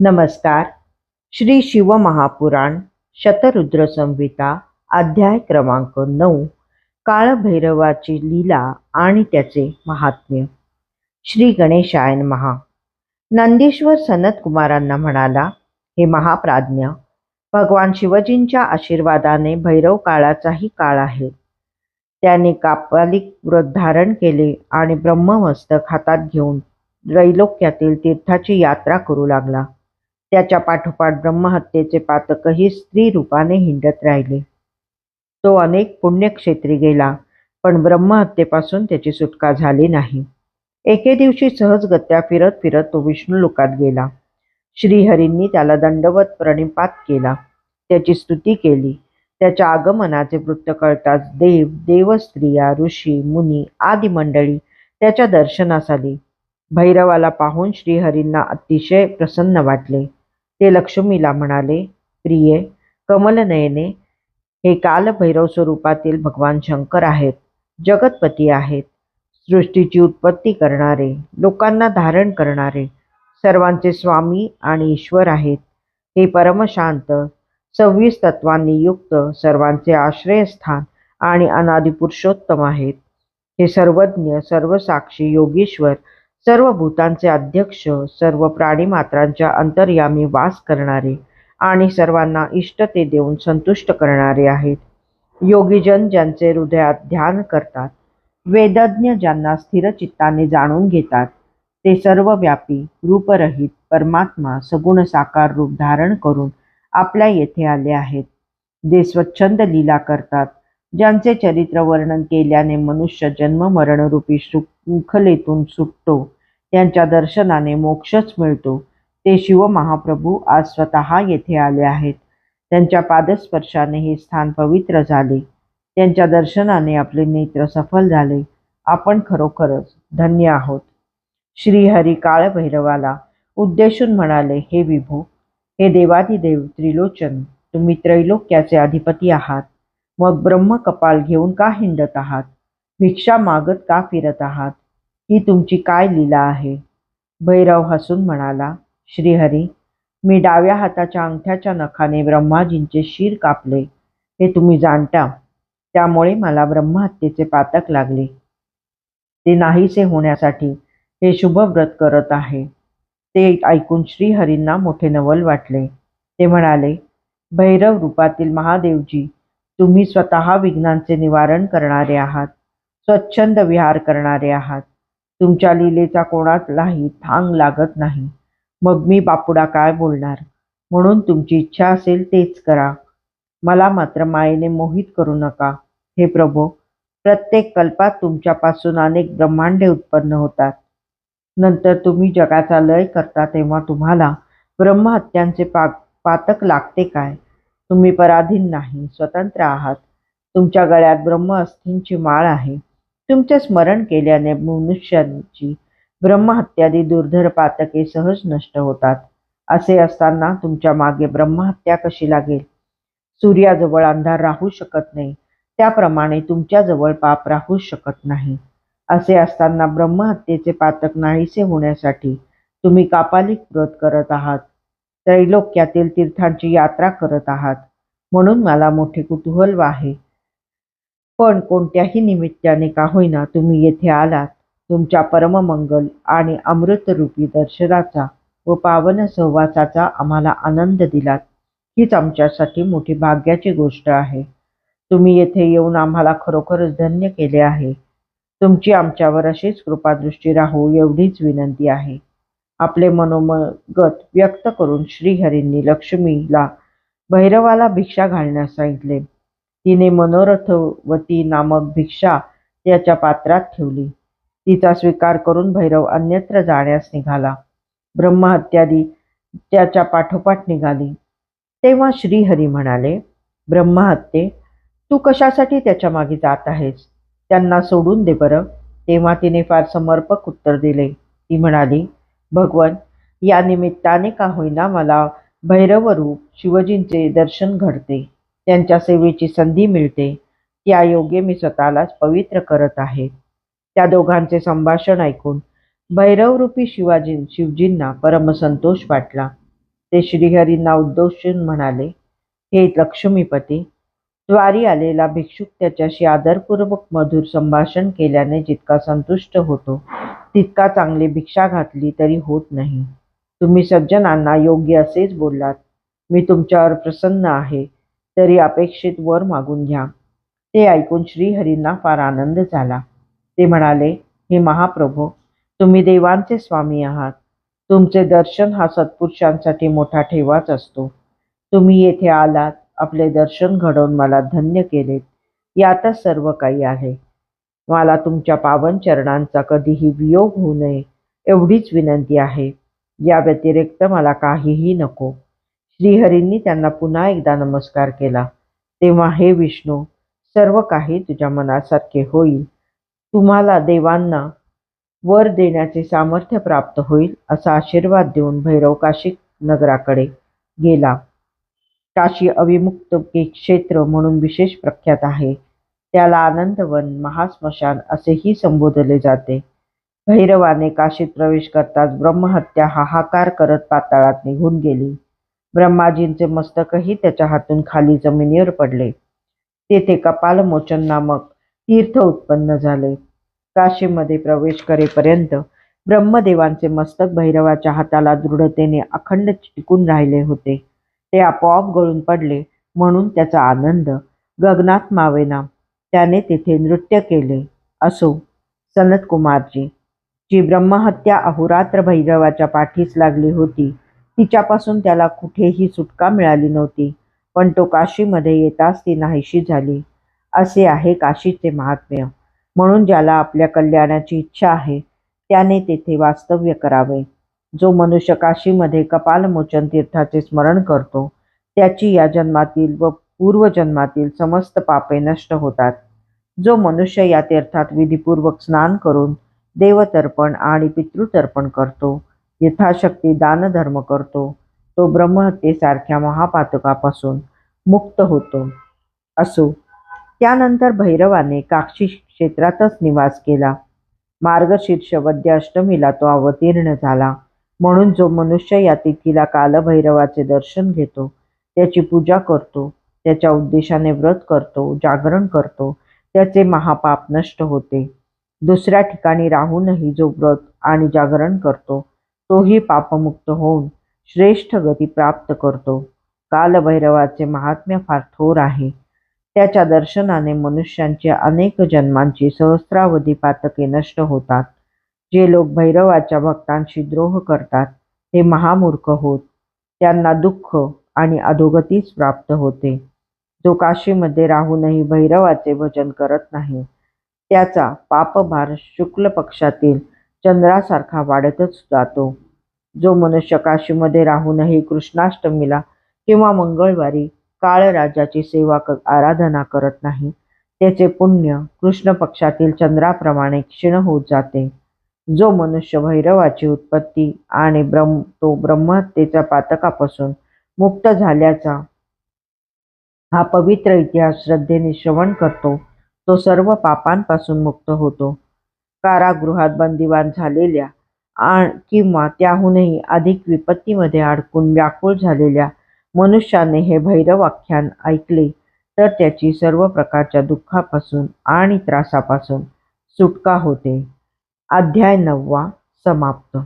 नमस्कार. श्री शिवमहापुराण शतरुद्र संहिता अध्याय क्रमांक नऊ काळभैरवाची लीला आणि त्याचे महात्म्य. श्री गणेशायन महा नंदीश्वर सनत कुमारांना म्हणाला हे महाप्राज्ञ भगवान शिवजींच्या आशीर्वादाने भैरव काळाचाही काळ आहे. त्याने कापालिक व्रत धारण केले आणि ब्रह्ममस्तक हातात घेऊन त्रैलोक्यातील तीर्थाची यात्रा करू लागला. त्याच्या पाठोपाठ ब्रह्महत्येचे पातकही स्त्री रूपाने हिंडत राहिले. तो अनेक पुण्यक्षेत्री गेला पण ब्रह्महत्येपासून त्याची सुटका झाली नाही. एके दिवशी सहजगत्या फिरत फिरत तो विष्णू लोकात गेला. श्रीहरींनी त्याला दंडवत प्रणिपात केला. त्याची स्तुती केली. त्याच्या आगमनाचे वृत्त कळताच देव देवस्त्रिया ऋषी मुनी आदी मंडळी त्याच्या दर्शनास आली. भैरवाला पाहून श्रीहरींना अतिशय प्रसन्न वाटले. ते लक्ष्मीला म्हणाले प्रिये कमलनयने हे कालभैरव स्वरूपातील भगवान शंकर आहेत जगतपती आहेत सृष्टीची उत्पत्ती करणारे लोकांना धारण करणारे सर्वांचे स्वामी आणि ईश्वर आहेत. हे परमशांत सव्वीस तत्वांनी युक्त सर्वांचे आश्रयस्थान आणि अनादि पुरुषोत्तम आहेत. हे सर्वज्ञ सर्वसाक्षी योगेश्वर सर्व भूतांचे अध्यक्ष सर्व प्राणीमात्रांच्या अंतर्यामी वास करणारे आणि सर्वांना इष्टते देऊन संतुष्ट करणारे आहेत. योगीजन ज्यांचे हृदयात ध्यान करतात वेदज्ञ ज्यांना स्थिरचित्ताने जाणून घेतात ते सर्व व्यापी रूपरहित परमात्मा सगुण साकार रूप धारण करून आपल्या येथे आले आहेत. जे स्वच्छंद लीला करतात ज्यांचे चरित्र वर्णन केल्याने मनुष्य जन्म मरणरूपी उखलेतून सुटतो. त्यांच्या दर्शनाने मोक्षच मिळतो. ते शिव महाप्रभू आज स्वतः येथे आले आहेत. त्यांच्या पादस्पर्शाने हे स्थान पवित्र झाले. त्यांच्या दर्शनाने आपले नेत्र सफल झाले. आपण खरोखरच धन्य आहोत. श्रीहरी काळभैरवाला उद्देशून म्हणाले हे विभो हे देवाधिदेव त्रिलोचन तुम्ही त्रैलोक्याचे अधिपती आहात. मग ब्रह्म कपाल घेऊन का हिंडत आहात? भिक्षा मागत का फिरत आहात? ही तुमची काय लीला आहे? भैरव हसून म्हणाला श्रीहरी मी डाव्या हाताच्या अंगठ्याच्या नखाने ब्रह्माजींचे शिर कापले. हे तुम्ही जाणता. त्यामुळे मला ब्रह्महत्येचे पातक लागले. ते नाहीसे होण्यासाठी हे शुभव्रत करत आहे. ते ऐकून श्रीहरींना मोठे नवल वाटले. ते म्हणाले भैरव रूपातील महादेवजी तुम्ही स्वतः विघ्नांचे निवारण करणारे आहात. स्वच्छंद विहार करणारे आहात. तुमच्या लीलेचा कोणालाही थांग लागत नाही. मग मी बापुडा काय बोलणार? म्हणून तुमची इच्छा असेल तेच करा. मला मात्र मायेने मोहित करू नका. हे प्रभो प्रत्येक कल्पात तुमच्यापासून अनेक ब्रह्मांडे उत्पन्न होतात. नंतर तुम्ही जगाचा लय करता तेव्हा तुम्हाला ब्रह्महत्यांचे पा पातक लागते काय? तुम्ही पराधीन नाही स्वतंत्र आहात. तुमच्या गळ्यात ब्रह्म अस्थींची माळ आहे. तुमचे स्मरण केल्याने मनुष्यांची ब्रह्महत्यादी दुर्धर पातके सहज नष्ट होतात. असे असताना तुमच्या मागे ब्रह्महत्या कशी लागेल? सूर्याजवळ अंधार राहू शकत नाही. त्याप्रमाणे तुमच्याजवळ पाप राहू शकत नाही. असे असताना ब्रह्महत्येचे पातक नाहीसे होण्यासाठी तुम्ही कापालिक व्रत करत आहात. त्रैलोक्यातील तीर्थांची यात्रा करत आहात. म्हणून मला मोठे कुतूहल आहे पण कोणत्याही निमित्ताने का होईना तुम्ही येथे आलात. तुमच्या परममंगल आणि अमृतरूपी दर्शनाचा व पावन सहवासाचा आम्हाला आनंद दिलात. हीच आमच्यासाठी मोठी भाग्याची गोष्ट आहे. तुम्ही येथे येऊन आम्हाला खरोखरच धन्य केले आहे. तुमची आमच्यावर अशीच कृपादृष्टी राहू एवढीच विनंती आहे. आपले मनोमगत व्यक्त करून श्रीहरींनी लक्ष्मीला भैरवाला भिक्षा घालण्यास सांगितले. तिने मनोरथवती नामक भिक्षा त्याच्या पात्रात ठेवली. तिचा स्वीकार करून भैरव अन्यत्र जाण्यास निघाला. ब्रह्महत्यादी त्याच्या पाठोपाठ निघाली. तेव्हा श्रीहरी म्हणाले ब्रह्महत्ये तू कशासाठी त्याच्यामागे जात आहेस? त्यांना सोडून दे बरं. तेव्हा तिने फार समर्पक उत्तर दिले. ती म्हणाली भगवन या निमित्ताने का होईना मला भैरवरूप शिवजींचे दर्शन घडते. त्यांच्या सेवेची संधी मिळते. त्या योगे मी स्वतःलाच पवित्र करत आहे. त्या दोघांचे संभाषण ऐकून भैरवरूपी शिवाजी शिवजींना परमसंतोष वाटला. ते श्रीहरींना उद्दोषून म्हणाले हे लक्ष्मीपती द्वारी आलेला भिक्षुक त्याच्याशी आदरपूर्वक मधुर संभाषण केल्याने जितका संतुष्ट होतो तितका चांगली भिक्षा घातली तरी होत नाही. तुम्ही सज्जनांना योग्य असेच बोललात. मी तुमच्यावर प्रसन्न आहे. तरी अपेक्षित वर मागून घ्या. ते ऐकून श्रीहरींना फार आनंद झाला. ते म्हणाले हे महाप्रभो तुम्ही देवांचे स्वामी आहात. तुमचे दर्शन हा सत्पुरुषांसाठी मोठा ठेवाच असतो. तुम्ही येथे आलात आपले दर्शन घडवून मला धन्य केलेत. यातच सर्व काही आहे. मला तुमच्या पावन चरणांचा कधीही वियोग होऊ नये एवढीच विनंती आहे. या व्यतिरिक्त मला काहीही नको. श्रीहरींनी त्यांना पुन्हा एकदा नमस्कार केला. तेव्हा हे विष्णू सर्व काही तुझ्या मनासारखे होईल. तुम्हाला देवांना वर देण्याचे सामर्थ्य प्राप्त होईल असा आशीर्वाद देऊन भैरव काशी नगराकडे गेला. काशी अविमुक्त एक क्षेत्र म्हणून विशेष प्रख्यात आहे. त्याला आनंदवन महास्मशान असेही संबोधले जाते. भैरवाने काशीत प्रवेश करताच ब्रह्महत्या हाहाकार करत पाताळात निघून गेली. ब्रह्माजींचे मस्तकही त्याच्या हातून खाली जमिनीवर पडले. तेथे कपालमोचन नामक तीर्थ उत्पन्न झाले. काशीमध्ये प्रवेश करेपर्यंत ब्रह्मदेवांचे मस्तक भैरवाच्या हाताला दृढतेने अखंड टिकून राहिले होते. ते आपोआप गळून पडले म्हणून त्याचा आनंद गगनात मावेना. त्याने तेथे नृत्य केले. असो सनत कुमारजी जी ब्रह्महत्या अहोरात्र भैरवाच्या पाठीस लागली होती तिच्यापासून त्याला कुठेही सुटका मिळाली नव्हती पण तो काशीमध्ये येताच ती नाहीशी झाली. असे आहे काशीचे महात्म्य. म्हणून ज्याला आपल्या कल्याणाची इच्छा आहे त्याने तेथे वास्तव्य करावे. जो मनुष्य काशीमध्ये कपालमोचन तीर्थाचे स्मरण करतो त्याची या जन्मातील व पूर्वजन्मातील समस्त पापे नष्ट होतात. जो मनुष्य या तीर्थात विधीपूर्वक स्नान करून देवतर्पण आणि पितृतर्पण करतो यथाशक्ती दानधर्म करतो. तो ब्रह्महत्येसारख्या महापातकापासून मुक्त होतो. असो त्यानंतर भैरवाने काक्षी क्षेत्रातच निवास केला. मार्गशीर्ष वद्याष्टमीला तो अवतीर्ण झाला. म्हणून जो मनुष्य या तिथीला कालभैरवाचे दर्शन घेतो त्याची पूजा करतो त्याच्या उद्देशाने व्रत करतो जागरण करतो त्याचे महापाप नष्ट होते. दुसऱ्या ठिकाणी राहूनही जो व्रत आणि जागरण करतो तोही पापमुक्त होऊन श्रेष्ठ गती प्राप्त करतो. कालभैरवाचे महात्म्य फार थोर आहे. त्याच्या दर्शनाने मनुष्यांचे अनेक जन्मांची सहस्रावधी पातके नष्ट होतात. जे लोक भैरवाच्या भक्तांशी द्रोह करतात ते महामूर्ख होत. त्यांना दुःख आणि अधोगतीच प्राप्त होते. जो काशीमध्ये राहूनही भैरवाचे भजन करत नाही त्याचा पापभार शुक्ल पक्षातील चंद्रासारखा वाढतच जातो. जो मनुष्य काशीमध्ये राहूनही कृष्णाष्टमीला किंवा मंगळवारी काळराजाची सेवा क आराधना करत नाही त्याचे पुण्य कृष्ण पक्षातील चंद्राप्रमाणे क्षीण होत जाते. जो मनुष्य भैरवाची उत्पत्ती आणि ब्रह्म तो ब्रह्महत्येच्या पातकापासून मुक्त झाल्याचा हा पवित्र इतिहास श्रद्धेने श्रवण करतो तो सर्व पापांपासून मुक्त होतो. कारागृहात बंदिवान झालेल्या आण किंवा त्याहूनही अधिक विपत्तीमध्ये अडकून व्याकुळ झालेल्या मनुष्याने हे भैरव आख्यान ऐकले तर त्याची सर्व प्रकारच्या दुःखापासून आणि त्रासापासून सुटका होते. अध्याय नववा समाप्त.